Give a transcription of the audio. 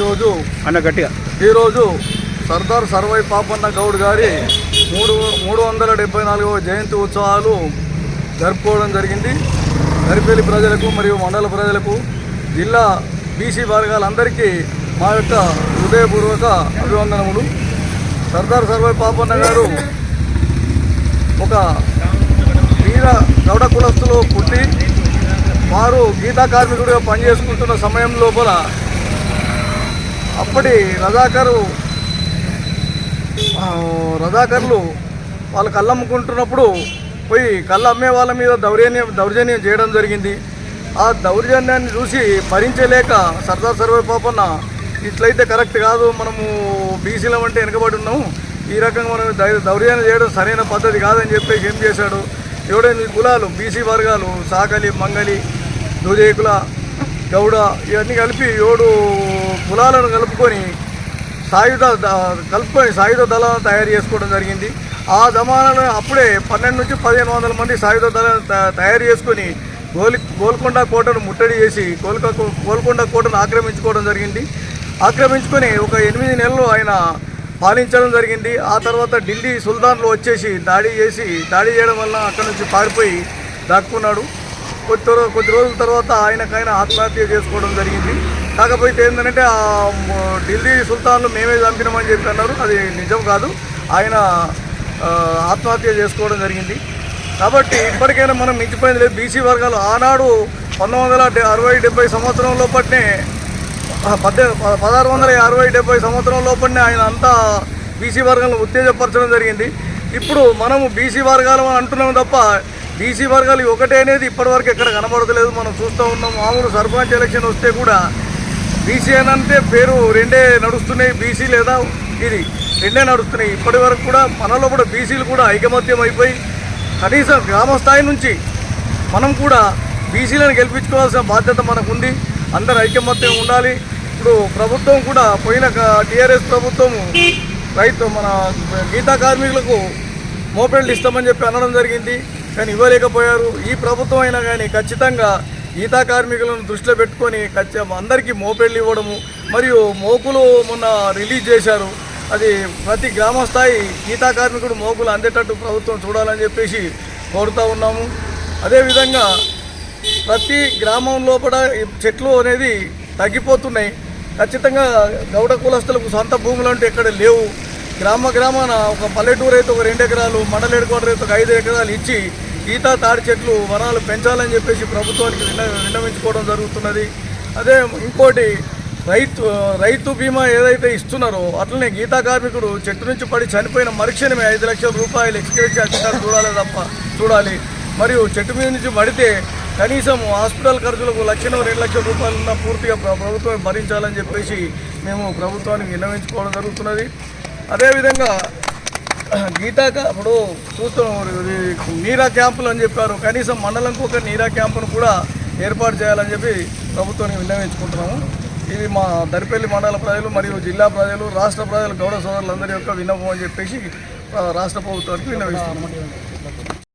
ఈరోజు అన్న గట్టిగా. ఈరోజు సర్దార్ సర్వై పాపన్న గౌడ్ గారి మూడు మూడు వందల డెబ్బై నాలుగవ జయంతి ఉత్సవాలు జరుపుకోవడం జరిగింది. నరిపల్లి ప్రజలకు మరియు మండల ప్రజలకు జిల్లా బీసీ వర్గాలందరికీ మా యొక్క హృదయపూర్వక అభివందనములు. సర్దార్ సర్వై పాపన్న గారు ఒక వీర గౌడ కులస్తులో పుట్టి వారు గీతా కార్మికుడిగా పనిచేసుకుంటున్న సమయం లోపల అప్పటి రజాకరు ఆ, రజాకర్లు వాళ్ళు కళ్ళు అమ్ముకుంటున్నప్పుడు పోయి కళ్ళు అమ్మే వాళ్ళ మీద దౌర్జన్యం దౌర్జన్యం చేయడం జరిగింది. ఆ దౌర్జన్యాన్ని చూసి భరించలేక సర్దార్ సర్వే పాపన్న ఇట్లయితే కరెక్ట్ కాదు మనము బీసీల అంటే వెనుకబడి ఉన్నాము. ఈ రకంగా మనం దౌర్జన్యం చేయడం సరైన పద్ధతి కాదని చెప్పేసి ఏం చేశాడు? ఎవడైనా కులాలు బీసీ వర్గాలు సాకలి మంగలి దుజేకుల గౌడ ఇవన్నీ కలిపి ఏడు కులాలను కలుపుకొని సాయుధ కలుపుకొని సాయుధ దళాలను తయారు చేసుకోవడం జరిగింది. ఆ జమానాలో అప్పుడే పన్నెండు నుంచి పదిహేను వందల మంది సాయుధ దళాలను త- తయారు చేసుకొని గోలి గోల్కొండ కోటను ముట్టడి చేసి గోల్క గోల్కొండ కోటను ఆక్రమించుకోవడం జరిగింది. ఆక్రమించుకొని ఒక ఎనిమిది నెలలు ఆయన పాలించడం జరిగింది. ఆ తర్వాత ఢిల్లీ సుల్తాన్లు వచ్చేసి దాడి చేసి దాడి చేయడం వల్ల అక్కడ నుంచి పారిపోయి దాక్కున్నాడు. కొద్ది కొద్ది రోజుల తర్వాత ఆయనకైనా ఆత్మహత్య చేసుకోవడం జరిగింది. కాకపోతే ఏంటంటే ఢిల్లీ సుల్తాన్లు మేమే చంపినామని చెప్పి అన్నారు. అది నిజం కాదు. ఆయన ఆత్మహత్య చేసుకోవడం జరిగింది. కాబట్టి ఇప్పటికైనా మనం మించిపోయింది లేదు. బీసీ వర్గాలు ఆనాడు పంతొమ్మిది వందల అరవై డెబ్బై సంవత్సరం లోపట్నే పద్దె పదహారు వందల అరవై డెబ్బై సంవత్సరం లోపలనే ఆయన అంతా బీసీ వర్గాలను ఉత్తేజపరచడం జరిగింది. ఇప్పుడు మనము బీసీ వర్గాలు అని అంటున్నాం తప్ప బీసీ వర్గాలు ఒకటే అనేది ఇప్పటివరకు ఎక్కడ కనబడతలేదు. మనం చూస్తూ ఉన్నాం మామూలు సర్పంచ్ ఎలక్షన్ వస్తే కూడా బీసీ అని అంటే పేరు రెండే నడుస్తున్నాయి బీసీ లేదా ఇది రెండే నడుస్తున్నాయి. ఇప్పటి వరకు కూడా మనలో కూడా బీసీలు కూడా ఐకమత్యం అయిపోయి కనీసం గ్రామ స్థాయి నుంచి మనం కూడా బీసీలను గెలిపించుకోవాల్సిన బాధ్యత మనకు ఉంది అందరు ఐకమత్యం ఉండాలి. ఇప్పుడు ప్రభుత్వం కూడా పోయిన టీఆర్ఎస్ ప్రభుత్వం రైతు మన గీతా కార్మికులకు మోపెళ్ళు ఇస్తామని చెప్పి అనడం జరిగింది. కానీ ఇవ్వలేకపోయారు. ఈ ప్రభుత్వం అయినా కానీ ఖచ్చితంగా ఈత కార్మికులను దృష్టిలో పెట్టుకొని అందరికీ మోపెళ్ళు ఇవ్వడము మరియు మోకులు మొన్న రిలీజ్ చేశారు. అది ప్రతి గ్రామ స్థాయి కార్మికుడు మోకులు అందేటట్టు ప్రభుత్వం చూడాలని చెప్పేసి కోరుతూ ఉన్నాము. అదేవిధంగా ప్రతి గ్రామం లోపల చెట్లు అనేది తగ్గిపోతున్నాయి. ఖచ్చితంగా గౌడ కులస్తులకు సొంత భూములు అంటే ఎక్కడ లేవు. గ్రామ గ్రామాన ఒక పల్లెటూరు అయితే ఒక రెండు ఎకరాలు మండల హెడ్క్వార్టర్ అయితే ఒక ఐదు ఎకరాలు ఇచ్చి ఈత తాడి చెట్లు వనాలు పెంచాలని చెప్పేసి ప్రభుత్వానికి విన్న విన్నవించుకోవడం జరుగుతున్నది. అదే ఇంకోటి రైతు రైతు బీమా ఏదైతే ఇస్తున్నారో అట్లనే గీతా కార్మికుడు చెట్టు నుంచి పడి చనిపోయిన మరుక్షణమే ఐదు లక్షల రూపాయలు ఎక్స్గ్రేషన్ అధికారులు చూడాలి తప్ప చూడాలి. మరియు చెట్టు మీద నుంచి పడితే కనీసం హాస్పిటల్ ఖర్చులకు లక్షలు రెండు లక్షల రూపాయలున్న పూర్తిగా ప్రభుత్వం భరించాలని చెప్పేసి మేము ప్రభుత్వానికి విన్నవించుకోవడం జరుగుతున్నది. అదేవిధంగా గీతాక అప్పుడు ఇప్పుడు చూస్తున్నాం ఇది నీరా క్యాంపులు అని చెప్పారు. కనీసం మండలంకు ఒక నీరా క్యాంపును కూడా ఏర్పాటు చేయాలని చెప్పి ప్రభుత్వానికి విన్నవించుకుంటున్నాము ఇది మా దరిపల్లి మండల ప్రజలు మరియు జిల్లా ప్రజలు రాష్ట్ర ప్రజలు గౌడ సోదరులందరి యొక్క విన్నపం అని చెప్పేసి రాష్ట్ర ప్రభుత్వానికి విన్నవిస్తున్నాము.